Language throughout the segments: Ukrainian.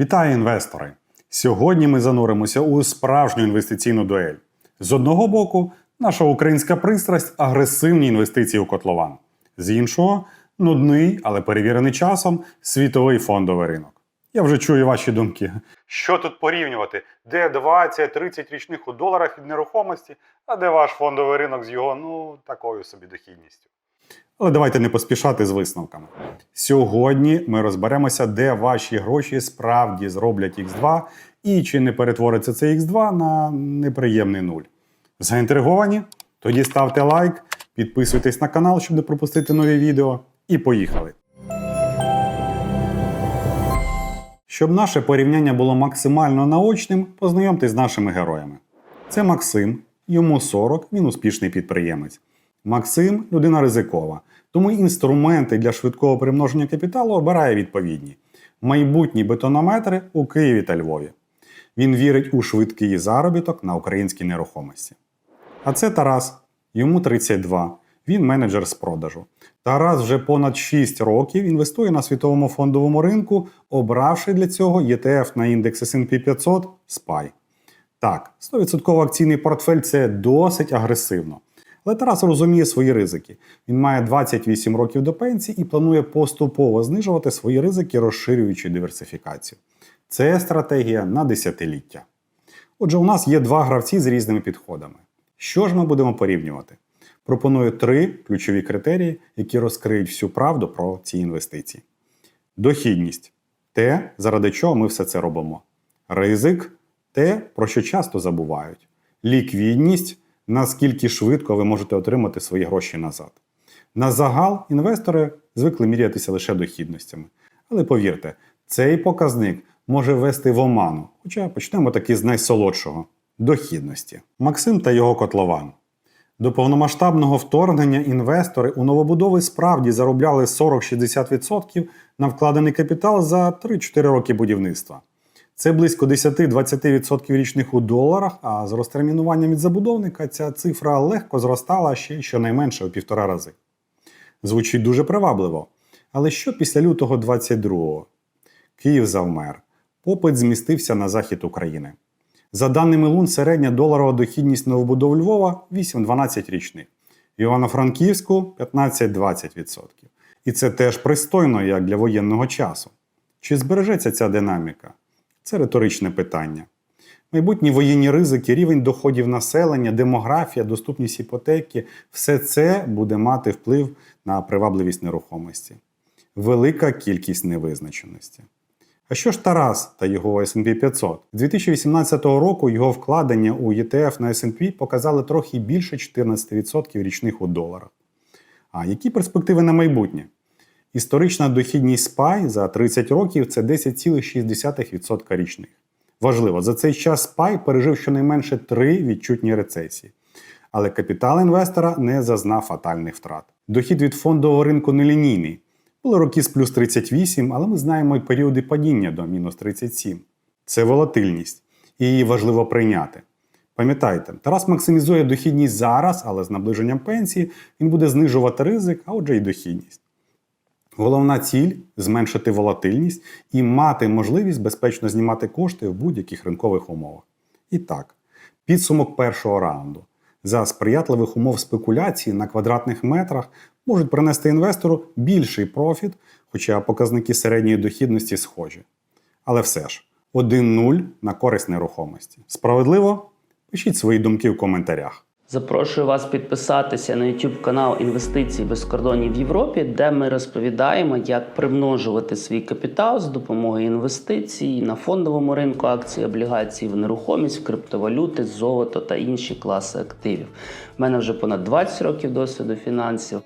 Вітаю інвестори! Сьогодні ми зануримося у справжню інвестиційну дуель. З одного боку, наша українська пристрасть агресивні інвестиції у котлован. З іншого нудний, але перевірений часом світовий фондовий ринок. Я вже чую ваші думки. Що тут порівнювати? Де 20-30 річних у доларах від нерухомості, а де ваш фондовий ринок з його, ну, такою собі дохідністю. Але давайте не поспішати з висновками. Сьогодні ми розберемося, де ваші гроші справді зроблять X2 і чи не перетвориться це X2 на неприємний нуль. Заінтриговані? Тоді ставте лайк, підписуйтесь на канал, щоб не пропустити нові відео. І поїхали! Щоб наше порівняння було максимально наочним, познайомтесь з нашими героями. Це Максим, йому 40, він успішний підприємець. Максим людина ризикова, тому інструменти для швидкого примноження капіталу обирає відповідні: майбутні бетонометри у Києві та Львові. Він вірить у швидкий заробіток на українській нерухомості. А це Тарас, йому 32. Він менеджер з продажу. Тарас вже понад 6 років інвестує на світовому фондовому ринку, обравши для цього ETF на індекс S&P 500 SPY. Так, 100% акційний портфель це досить агресивно. Але Тарас розуміє свої ризики. Він має 28 років до пенсії і планує поступово знижувати свої ризики, розширюючи диверсифікацію. Це стратегія на десятиліття. Отже, у нас є два гравці з різними підходами. Що ж ми будемо порівнювати? Пропоную три ключові критерії, які розкриють всю правду про ці інвестиції. Дохідність те, заради чого ми все це робимо. Ризик те, про що часто забувають. Ліквідність наскільки швидко ви можете отримати свої гроші назад. На загал інвестори звикли мірятися лише дохідностями. Але повірте, цей показник може ввести в оману, хоча почнемо таки з найсолодшого дохідності. Максим та його котлован. До повномасштабного вторгнення інвестори у новобудови справді заробляли 40-60% на вкладений капітал за 3-4 роки будівництва. Це близько 10-20% річних у доларах, а з розтермінуванням від забудовника ця цифра легко зростала ще щонайменше у півтора рази. Звучить дуже привабливо. Але що після лютого 22-го? Київ завмер. Попит змістився на захід України. За даними Лун, середня доларова дохідність новобудов Львова 8-12 річних. Івано-Франківську 15-20%. І це теж пристойно, як для воєнного часу. Чи збережеться ця динаміка? Це риторичне питання. Майбутні воєнні ризики, рівень доходів населення, демографія, доступність іпотеки все це буде мати вплив на привабливість нерухомості. Велика кількість невизначеності. А що ж Тарас та його S&P 500? З 2018 року його вкладення у ETF на S&P показали трохи більше 14% річних у доларах. А які перспективи на майбутнє? Історична дохідність SPY за 30 років це 10,6% річних. Важливо, за цей час SPY пережив щонайменше три відчутні рецесії. Але капітал інвестора не зазнав фатальних втрат. Дохід від фондового ринку нелінійний. Були роки з плюс 38, але ми знаємо і періоди падіння до мінус 37. Це волатильність, і її важливо прийняти. Пам'ятайте, Тарас максимізує дохідність зараз, але з наближенням пенсії він буде знижувати ризик, а отже й дохідність. Головна ціль зменшити волатильність і мати можливість безпечно знімати кошти в будь-яких ринкових умовах. І так, підсумок першого раунду. За сприятливих умов спекуляції на квадратних метрах можуть принести інвестору більший профіт, хоча показники середньої дохідності схожі. Але все ж, 1-0 на користь нерухомості. Справедливо? Пишіть свої думки в коментарях. Запрошую вас підписатися на YouTube канал Інвестиції без кордонів в Європі, де ми розповідаємо, як примножувати свій капітал з допомогою інвестицій на фондовому ринку акцій, облігацій, в нерухомість, криптовалюти, золото та інші класи активів. У мене вже понад 20 років досвіду фінансів.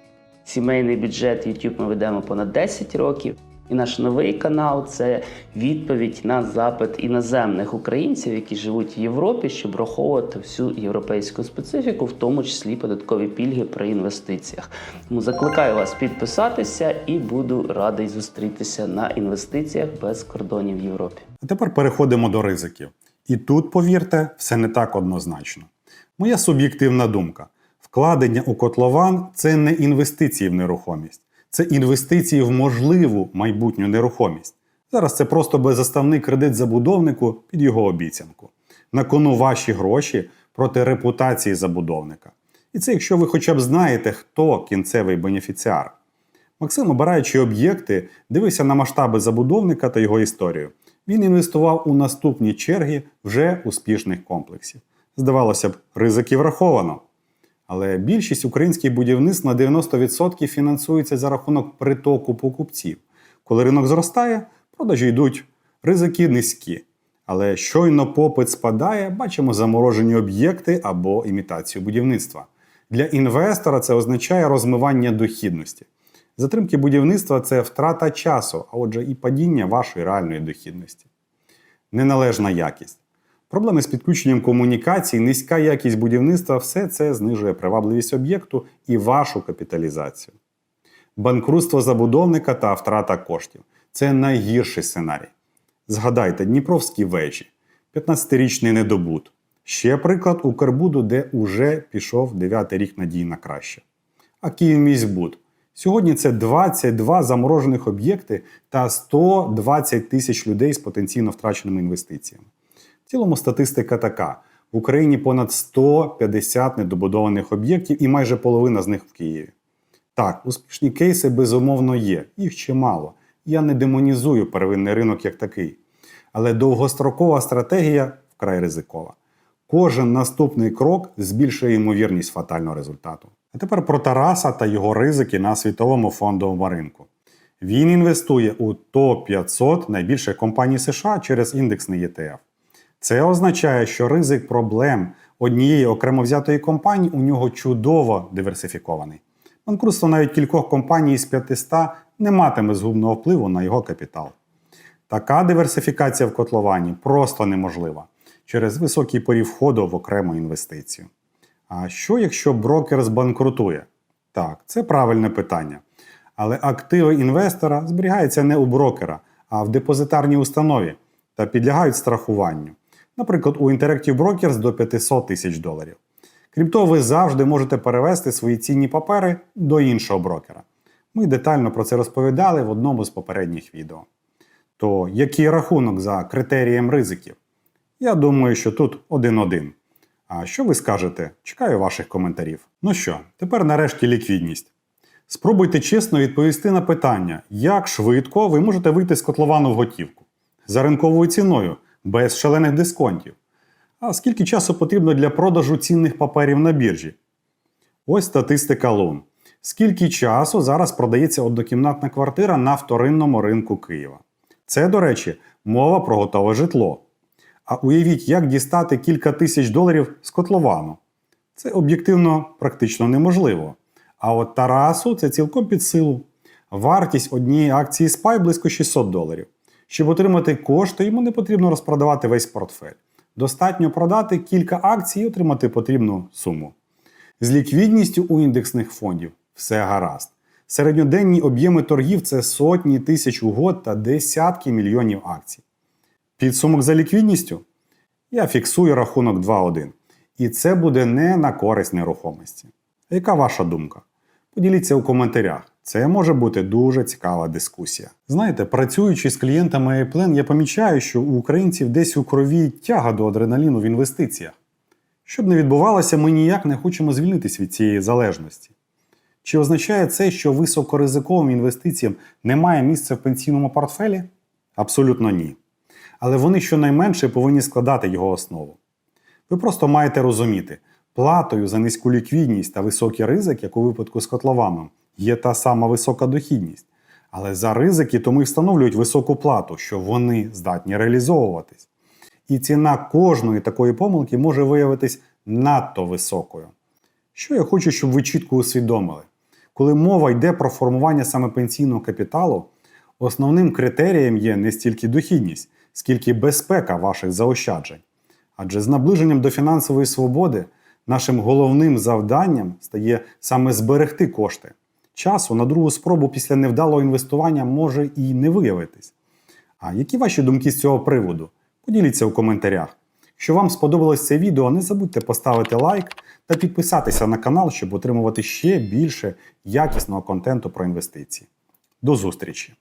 Сімейний бюджет YouTube ми ведемо понад 10 років. І наш новий канал це відповідь на запит іноземних українців, які живуть в Європі, щоб враховувати всю європейську специфіку, в тому числі податкові пільги при інвестиціях. Тому закликаю вас підписатися і буду радий зустрітися на інвестиціях без кордонів в Європі. А тепер переходимо до ризиків. І тут, повірте, все не так однозначно. Моя суб'єктивна думка: вкладення у котлован це не інвестиції в нерухомість, це інвестиції в можливу майбутню нерухомість. Зараз це просто беззаставний кредит забудовнику під його обіцянку. На кону ваші гроші проти репутації забудовника. І це якщо ви хоча б знаєте, хто кінцевий бенефіціар. Максим, обираючи об'єкти, дивився на масштаби забудовника та його історію. Він інвестував у наступні черги вже успішних комплексів. Здавалося б, ризики враховано. Але більшість українських будівництв на 90% фінансується за рахунок притоку покупців. Коли ринок зростає, продажі йдуть, ризики низькі. Але щойно попит спадає, бачимо заморожені об'єкти або імітацію будівництва. Для інвестора це означає розмивання дохідності. Затримки будівництва це втрата часу, а отже, і падіння вашої реальної дохідності. Неналежна якість. Проблеми з підключенням комунікацій, низька якість будівництва все це знижує привабливість об'єкту і вашу капіталізацію. Банкрутство забудовника та втрата коштів це найгірший сценарій. Згадайте Дніпровські вежі, 15-річний недобут. Ще приклад Укрбуду, де уже пішов 9 рік надій на краще. А Київміськбуд. Сьогодні це 22 заморожених об'єкти та 120 тисяч людей з потенційно втраченими інвестиціями. В цілому статистика така: в Україні понад 150 недобудованих об'єктів і майже половина з них в Києві. Так, успішні кейси безумовно є, їх чимало. Я не демонізую первинний ринок як такий. Але довгострокова стратегія вкрай ризикова. Кожен наступний крок збільшує ймовірність фатального результату. А тепер про Тараса та його ризики на світовому фондовому ринку. Він інвестує у топ-500 найбільших компаній США через індексний ETF. Це означає, що ризик проблем однієї окремо взятої компанії у нього чудово диверсифікований. Банкрутство навіть кількох компаній з 500 не матиме згубного впливу на його капітал. Така диверсифікація в котловані просто неможлива через високий порів входу в окрему інвестицію. А що якщо брокер збанкрутує? Так, це правильне питання. Але активи інвестора зберігаються не у брокера, а в депозитарній установі та підлягають страхуванню. Наприклад, у Interactive Brokers до 500 тисяч доларів. Крім того, ви завжди можете перевести свої цінні папери до іншого брокера. Ми детально про це розповідали в одному з попередніх відео. То який рахунок за критерієм ризиків? Я думаю, що тут один-один. А що ви скажете? Чекаю ваших коментарів. Ну що, тепер нарешті ліквідність. Спробуйте чесно відповісти на питання, як швидко ви можете вийти з котловану в готівку за ринковою ціною, без шалених дисконтів. А скільки часу потрібно для продажу цінних паперів на біржі? Ось статистика лун. Скільки часу зараз продається однокімнатна квартира на вторинному ринку Києва? Це, до речі, мова про готове житло. А уявіть, як дістати кілька тисяч доларів з котловану. Це об'єктивно практично неможливо. А от Тарасу це цілком під силу. Вартість однієї акції SPY близько 600 доларів. Щоб отримати кошти, йому не потрібно розпродавати весь портфель. Достатньо продати кілька акцій і отримати потрібну суму. З ліквідністю у індексних фондів все гаразд. Середньоденні об'єми торгів це сотні тисяч угод та десятки мільйонів акцій. Підсумок за ліквідністю? Я фіксую рахунок 2.1. І це буде не на користь нерухомості. Яка ваша думка? Поділіться у коментарях. Це може бути дуже цікава дискусія. Знаєте, працюючи з клієнтами iPlan, я помічаю, що у українців десь у крові тяга до адреналіну в інвестиціях. Щоб не відбувалося, ми ніяк не хочемо звільнитись від цієї залежності. Чи означає це, що високоризиковим інвестиціям немає місця в пенсійному портфелі? Абсолютно ні. Але вони щонайменше повинні складати його основу. Ви просто маєте розуміти, платою за низьку ліквідність та високий ризик, як у випадку з котлованом, є та сама висока дохідність. Але за ризики тому й встановлюють високу плату, що вони здатні реалізовуватись. І ціна кожної такої помилки може виявитись надто високою. Що я хочу, щоб ви чітко усвідомили? Коли мова йде про формування саме пенсійного капіталу, основним критерієм є не стільки дохідність, скільки безпека ваших заощаджень. Адже з наближенням до фінансової свободи нашим головним завданням стає саме зберегти кошти. Часу на другу спробу після невдалого інвестування може і не виявитись. А які ваші думки з цього приводу? Поділіться у коментарях. Якщо вам сподобалось це відео, не забудьте поставити лайк та підписатися на канал, щоб отримувати ще більше якісного контенту про інвестиції. До зустрічі!